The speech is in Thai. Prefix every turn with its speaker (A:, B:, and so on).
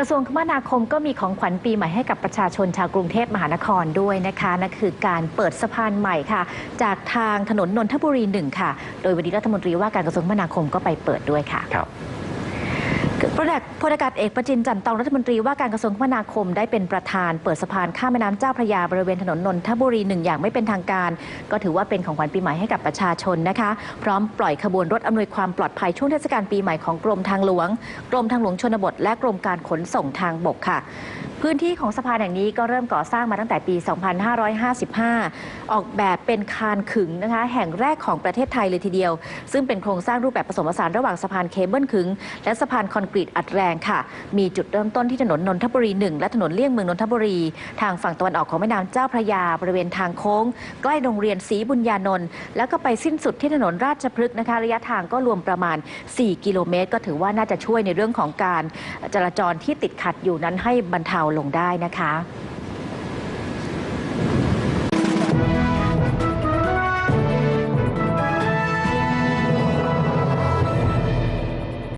A: ระทรวงคมนาคมก็มีของขวัญปีใหม่ให้กับประชาชนชาวกรุงเทพมหานครด้วยนะคะนั่นคือการเปิดสะพานใหม่ค่ะ จากทางถนนนนทบุรีหนึ่งค่ะ โดยวันนี้รัฐมนตรีว่าการกระทรวงคมนาคมก็ไปเปิดด้วยค่ะ
B: ครับ
A: พลอากาศพอากาศเอกประจินจันทร์ตองรัฐมนตรีว่าการกระทรวงคมนาคมได้เป็นประธาน เปิดสะพานข้ามแม่น้ำเจ้าพระยาบริเวณถนนนนทบุรีหนึ่งอย่างไม่เป็นทางการ ก็ถือว่าเป็นของขวัญปีใหม่ให้กับประชาชนนะคะ พร้อมปล่อยขบวนรถอำนวยความปลอดภัยช่วงเทศกาลปีใหม่ของกรมทางหลวง กรมทางหลวงชนบท และกรมการขนส่งทางบกค่ะ พื้นที่ของสะพานแห่งนี้ก็เริ่มก่อสร้างมาตั้งแต่ปี 2555 ออกแบบเป็นคานขึงนะคะ แห่งแรกของประเทศไทยเลยทีเดียว ซึ่งเป็นโครงสร้างรูปแบบผสมผสานระหว่างสะพานเคเบิลขึง และสะพานคอนกรีตอัดแรงค่ะ มีจุดเริ่มต้นที่ถนนนนทบุรี 1 และถนนเลี่ยงเมืองนนทบุรี ทางฝั่งตะวันออกของแม่น้ำเจ้าพระยา บริเวณทางโค้ง ใกล้โรงเรียนศรีบุญญานนท์แล้วก็ไปสิ้นสุดที่ถนนราชพฤกษ์นะคะ ระยะทางก็รวมประมาณ 4 กิโลเมตร ก็ถือว่าน่าจะช่วยในเรื่องของการจราจรที่ติดขัดอยู่นั้นให้บรรเทาลงได้นะคะ